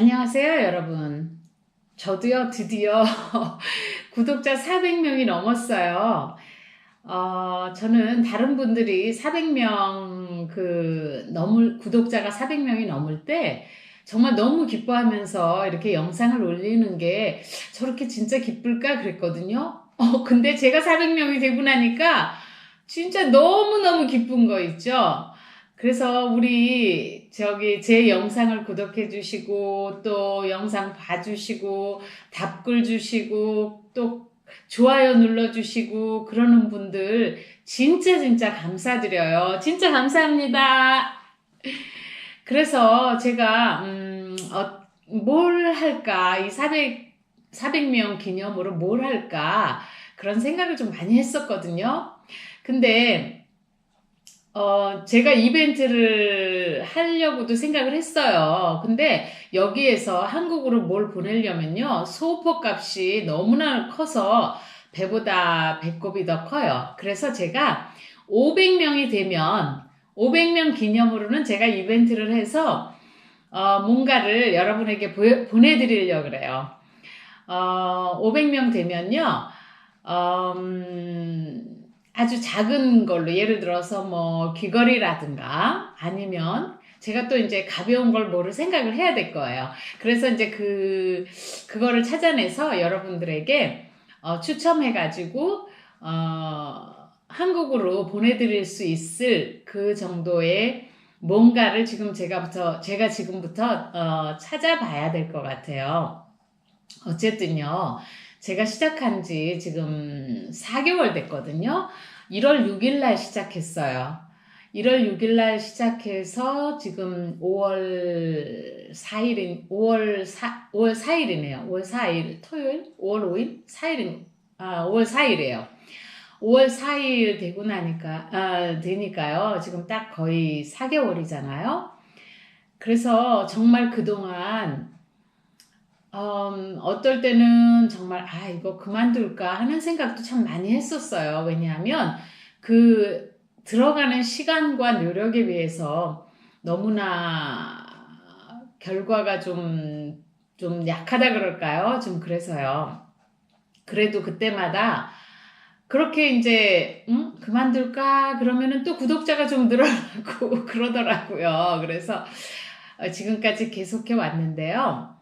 안녕하세요, 여러분. 저도요, 드디어 구독자 400명이 넘었어요. 어, 저는 다른 분들이 400명 그 넘을 구독자가 400명이 넘을 때 정말 너무 기뻐하면서 이렇게 영상을 올리는 게 저렇게 진짜 기쁠까 그랬거든요. 어, 근데 제가 400명이 되고 나니까 진짜 너무너무 기쁜 거 있죠? 그래서 우리 저기 제 영상을 구독해 주시고 또 영상 봐 주시고 답글 주시고 또 좋아요 눌러 주시고 그러는 분들 진짜 진짜 감사드려요. 진짜 감사합니다. 그래서 제가 음, 어, 뭘 할까 이 400, 400명 기념으로 뭘 할까 그런 생각을 좀 많이 했었거든요. 근데 어, 제가 이벤트를 하려고도 생각을 했어요. 근데 여기에서 한국으로 뭘 보내려면요. 소포 값이 너무나 커서 배보다 배꼽이 더 커요. 그래서 제가 500명이 되면 500명 기념으로는 제가 이벤트를 해서 어, 뭔가를 여러분에게 보내드리려고 그래요. 어, 500명 되면요. 어, 음, 아주 작은 걸로 예를 들어서 뭐 귀걸이라든가 아니면 제가 또 이제 가벼운 걸 뭐를 생각을 해야 될 거예요. 그래서 이제 그 그거를 찾아내서 여러분들에게 어, 추첨해가지고 어, 한국으로 보내드릴 수 있을 그 정도의 뭔가를 지금 제가부터 제가 지금부터 어, 찾아봐야 될 것 같아요. 어쨌든요. 제가 시작한 지 지금 4개월 됐거든요. 1월 6일 날 시작했어요. 1월 6일 날 시작해서 지금 5월 4일인 5월 4 5월 4일이네요. 5월 4일 토요일 5월 5일 4일인 아 5월 4일이에요. 5월 4일 되고 나니까 아 되니까요. 지금 딱 거의 4개월이잖아요. 그래서 정말 그동안 음, 어떨 때는 정말, 아, 이거 그만둘까 하는 생각도 참 많이 했었어요. 왜냐하면 그 들어가는 시간과 노력에 비해서 너무나 결과가 좀, 좀 약하다 그럴까요? 좀 그래서요. 그래도 그때마다 그렇게 이제, 응? 그만둘까? 그러면은 또 구독자가 좀 늘어나고 그러더라고요. 그래서 어, 지금까지 계속해 왔는데요.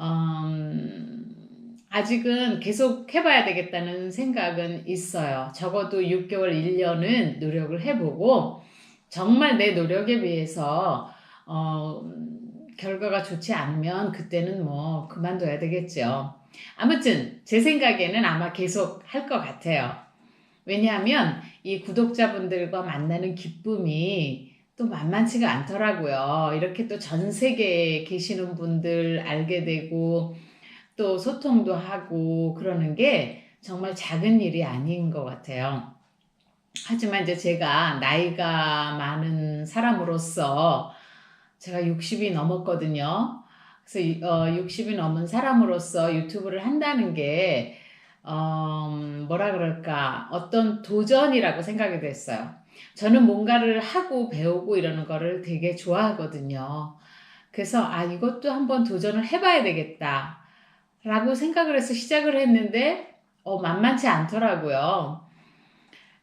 음, 아직은 계속 해봐야 되겠다는 생각은 있어요. 적어도 6개월, 1년은 노력을 해보고 정말 내 노력에 비해서 어, 결과가 좋지 않으면 그때는 뭐 그만둬야 되겠죠. 아무튼 제 생각에는 아마 계속 할 것 같아요. 왜냐하면 이 구독자분들과 만나는 기쁨이 또 만만치가 않더라고요. 이렇게 또 전 세계에 계시는 분들 알게 되고 또 소통도 하고 그러는 게 정말 작은 일이 아닌 것 같아요. 하지만 이제 제가 나이가 많은 사람으로서 제가 60이 넘었거든요. 그래서 어, 60이 넘은 사람으로서 유튜브를 한다는 게 어, 뭐라 그럴까 어떤 도전이라고 생각이 됐어요. 저는 뭔가를 하고 배우고 이러는 거를 되게 좋아하거든요. 그래서 아 이것도 한번 도전을 해봐야 되겠다 라고 생각을 해서 시작을 했는데 어, 만만치 않더라고요.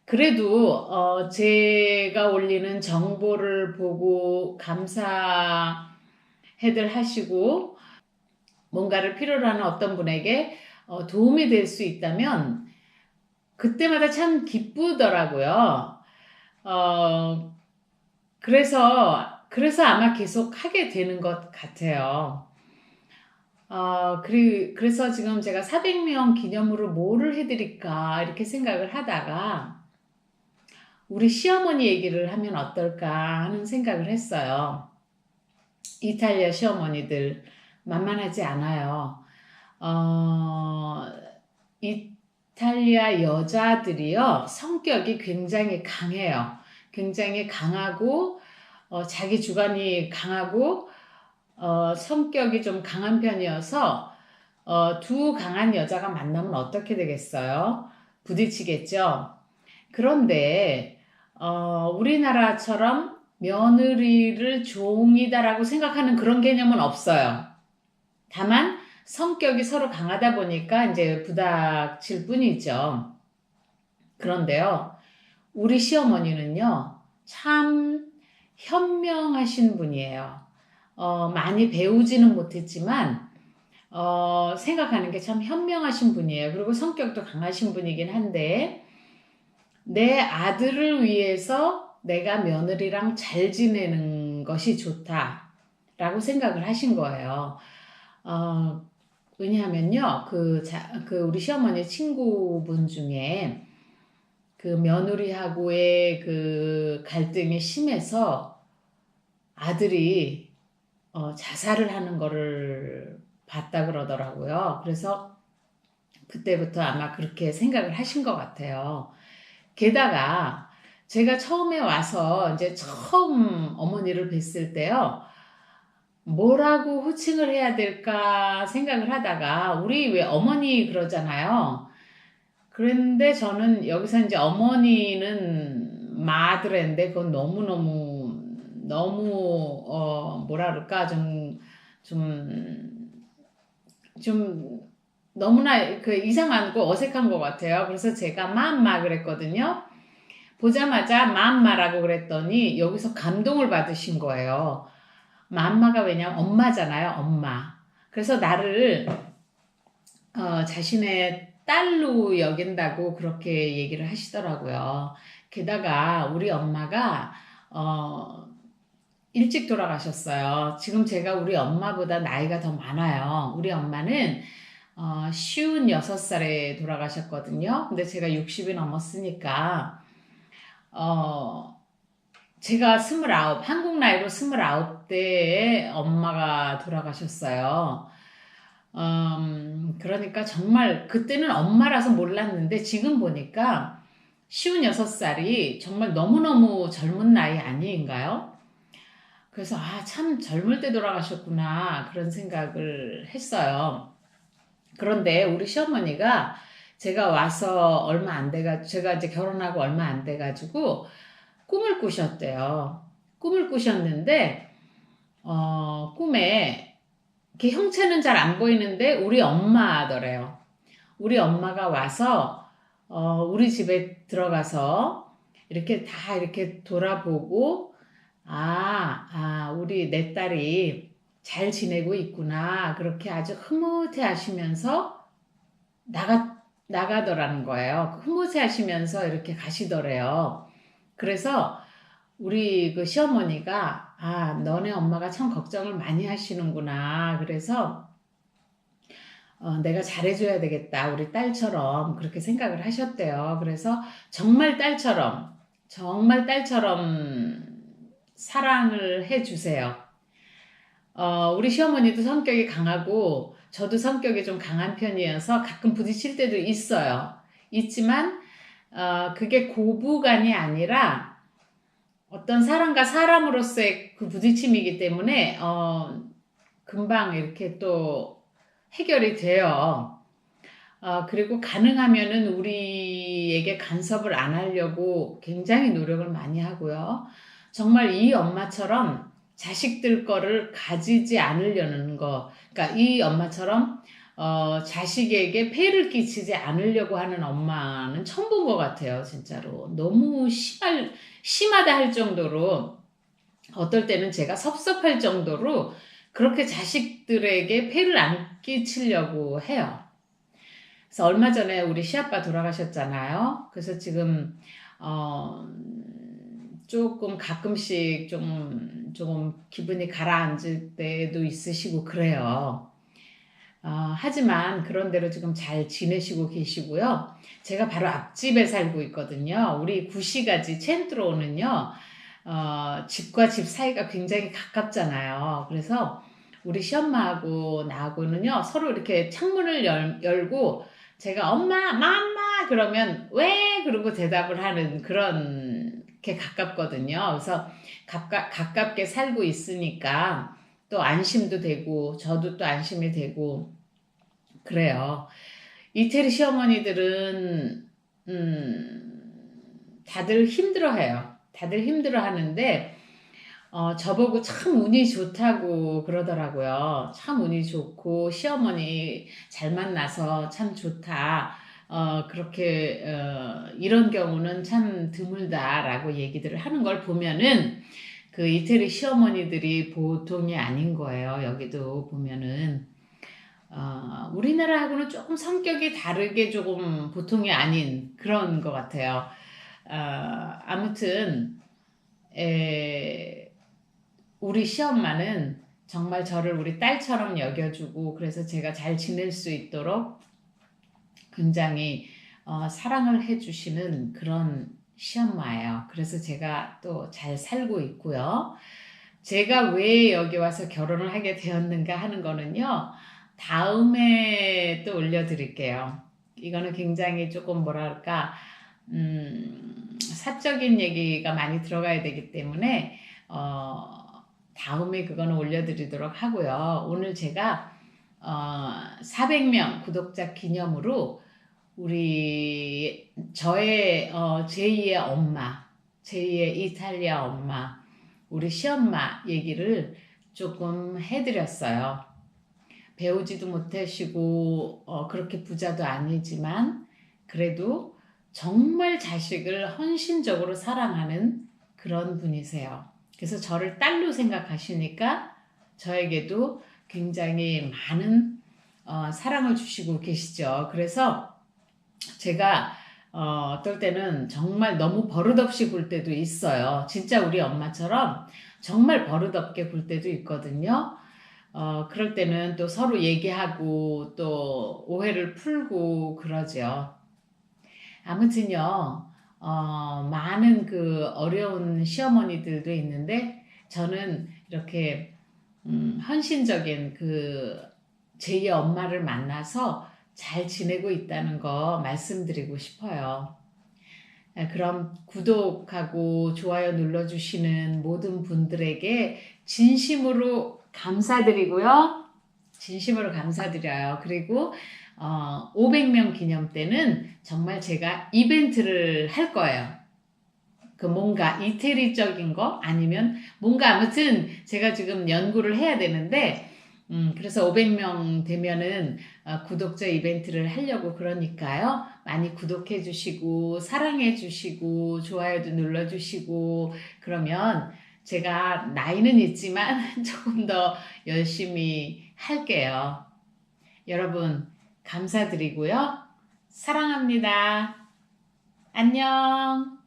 그래도 어, 제가 올리는 정보를 보고 감사해들 하시고 뭔가를 필요로 하는 어떤 분에게 어, 도움이 될 수 있다면 그때마다 참 기쁘더라고요. 어, 그래서, 그래서 아마 계속 하게 되는 것 같아요. 어, 그리, 그래서 지금 제가 400명 기념으로 뭐를 해드릴까, 이렇게 생각을 하다가, 우리 시어머니 얘기를 하면 어떨까 하는 생각을 했어요. 이탈리아 시어머니들 만만하지 않아요. 어, 이탈리아 여자들이요, 성격이 굉장히 강해요. 굉장히 강하고 어, 자기 주관이 강하고 어, 성격이 좀 강한 편이어서 어, 두 강한 여자가 만나면 어떻게 되겠어요? 부딪히겠죠. 그런데 어, 우리나라처럼 며느리를 종이다라고 생각하는 그런 개념은 없어요. 다만 성격이 서로 강하다 보니까 이제 부닥칠 뿐이죠. 그런데요, 우리 시어머니는요, 참 현명하신 분이에요. 어, 많이 배우지는 못했지만, 어, 생각하는 게 참 현명하신 분이에요. 그리고 성격도 강하신 분이긴 한데, 내 아들을 위해서 내가 며느리랑 잘 지내는 것이 좋다라고 생각을 하신 거예요. 어, 왜냐하면요, 그, 자, 그 우리 시어머니 친구분 중에 그 며느리하고의 그 갈등이 심해서 아들이 어, 자살을 하는 거를 봤다 그러더라고요. 그래서 그때부터 아마 그렇게 생각을 하신 것 같아요. 게다가 제가 처음에 와서 이제 처음 어머니를 뵀을 때요. 뭐라고 호칭을 해야 될까 생각을 하다가 우리 왜 어머니 그러잖아요. 그런데 저는 여기서 이제 어머니는 마드레인데 그건 너무너무 너무 어 뭐라 그럴까 좀좀 좀 너무나 그 이상하고 어색한 것 같아요. 그래서 제가 맘마 그랬거든요. 보자마자 맘마라고 그랬더니 여기서 감동을 받으신 거예요. 맘마가 왜냐면 엄마잖아요. 엄마. 그래서 나를 어, 자신의 딸로 여긴다고 그렇게 얘기를 하시더라고요. 게다가 우리 엄마가 어, 일찍 돌아가셨어요. 지금 제가 우리 엄마보다 나이가 더 많아요. 우리 엄마는 어, 56살에 돌아가셨거든요. 근데 제가 60이 넘었으니까, 어, 제가 29, 한국 나이로 29 때에 엄마가 돌아가셨어요. 음, 그러니까 정말 그때는 엄마라서 몰랐는데 지금 보니까 56살이 정말 너무너무 젊은 나이 아닌가요? 그래서 아, 참 젊을 때 돌아가셨구나 그런 생각을 했어요. 그런데 우리 시어머니가 제가 와서 얼마 안 돼가 제가 이제 결혼하고 얼마 안 돼가지고 꿈을 꾸셨대요. 꿈을 꾸셨는데 어, 꿈에 이렇게 형체는 잘 안 보이는데 우리 엄마더래요. 우리 엄마가 와서 어, 우리 집에 들어가서 이렇게 다 이렇게 돌아보고 아, 아, 우리 내 딸이 잘 지내고 있구나. 그렇게 아주 흐뭇해 하시면서 나가, 나가더라는 거예요. 흐뭇해 하시면서 이렇게 가시더래요. 그래서 우리 그 시어머니가 아, 너네 엄마가 참 걱정을 많이 하시는구나. 그래서 어, 내가 잘해줘야 되겠다. 우리 딸처럼 그렇게 생각을 하셨대요. 그래서 정말 딸처럼, 정말 딸처럼 사랑을 해주세요. 어, 우리 시어머니도 성격이 강하고 저도 성격이 좀 강한 편이어서 가끔 부딪힐 때도 있어요. 있지만 어, 그게 고부간이 아니라 어떤 사람과 사람으로서의 그 부딪힘이기 때문에 어, 금방 이렇게 또 해결이 돼요. 어, 그리고 가능하면은 우리에게 간섭을 안 하려고 굉장히 노력을 많이 하고요. 정말 이 엄마처럼 자식들 거를 가지지 않으려는 거. 그러니까 이 엄마처럼 어, 자식에게 폐를 끼치지 않으려고 하는 엄마는 처음 본 것 같아요, 진짜로. 너무 심할, 심하다 할 정도로, 어떨 때는 제가 섭섭할 정도로 그렇게 자식들에게 폐를 안 끼치려고 해요. 그래서 얼마 전에 우리 시아빠 돌아가셨잖아요. 그래서 지금, 어, 조금 가끔씩 좀, 조금 기분이 가라앉을 때도 있으시고 그래요. 어, 하지만 그런대로 지금 잘 지내시고 계시고요. 제가 바로 앞집에 살고 있거든요. 우리 구시가지 첸트로는요. 어, 집과 집 사이가 굉장히 가깝잖아요. 그래서 우리 시엄마하고 나하고는요. 서로 이렇게 창문을 열, 열고 제가 엄마, 맘마 그러면 왜 그러고 대답을 하는 그런 게 가깝거든요. 그래서 가깝, 가깝게 살고 있으니까 또 안심도 되고 저도 또 안심이 되고 그래요. 이태리 시어머니들은 음, 다들 힘들어해요. 다들 힘들어하는데 어, 저보고 참 운이 좋다고 그러더라고요. 참 운이 좋고 시어머니 잘 만나서 참 좋다. 어, 그렇게 어, 이런 경우는 참 드물다라고 얘기들을 하는 걸 보면은 그 이태리 시어머니들이 보통이 아닌 거예요. 여기도 보면은 어, 우리나라하고는 조금 성격이 다르게 조금 보통이 아닌 그런 것 같아요. 어, 아무튼 에, 우리 시엄마는 정말 저를 우리 딸처럼 여겨주고 그래서 제가 잘 지낼 수 있도록 굉장히 어, 사랑을 해주시는 그런 시엄마예요. 그래서 제가 또 잘 살고 있고요. 제가 왜 여기 와서 결혼을 하게 되었는가 하는 거는요. 다음에 또 올려드릴게요. 이거는 굉장히 조금 뭐랄까, 음, 사적인 얘기가 많이 들어가야 되기 때문에, 어, 다음에 그거는 올려드리도록 하고요. 오늘 제가, 어, 400명 구독자 기념으로 우리, 저의, 어, 제2의 엄마, 제2의 이탈리아 엄마, 우리 시엄마 얘기를 조금 해드렸어요. 배우지도 못하시고 어, 그렇게 부자도 아니지만 그래도 정말 자식을 헌신적으로 사랑하는 그런 분이세요. 그래서 저를 딸로 생각하시니까 저에게도 굉장히 많은 어, 사랑을 주시고 계시죠. 그래서 제가 어, 어떨 때는 정말 너무 버릇없이 굴 때도 있어요. 진짜 우리 엄마처럼 정말 버릇없게 굴 때도 있거든요. 어, 그럴 때는 또 서로 얘기하고 또 오해를 풀고 그러죠. 아무튼요, 어, 많은 그 어려운 시어머니들도 있는데 저는 이렇게 음, 헌신적인 그 제2의 엄마를 만나서 잘 지내고 있다는 거 말씀드리고 싶어요. 아, 그럼 구독하고 좋아요 눌러주시는 모든 분들에게 진심으로 감사드리고요. 진심으로 감사드려요. 그리고 어, 500명 기념 때는 정말 제가 이벤트를 할 거예요. 그 뭔가 이태리적인 거 아니면 뭔가 아무튼 제가 지금 연구를 해야 되는데 음, 그래서 500명 되면은 어, 구독자 이벤트를 하려고 그러니까요. 많이 구독해 주시고 사랑해 주시고 좋아요도 눌러 주시고 그러면 제가 나이는 있지만 조금 더 열심히 할게요. 여러분, 감사드리고요. 사랑합니다. 안녕.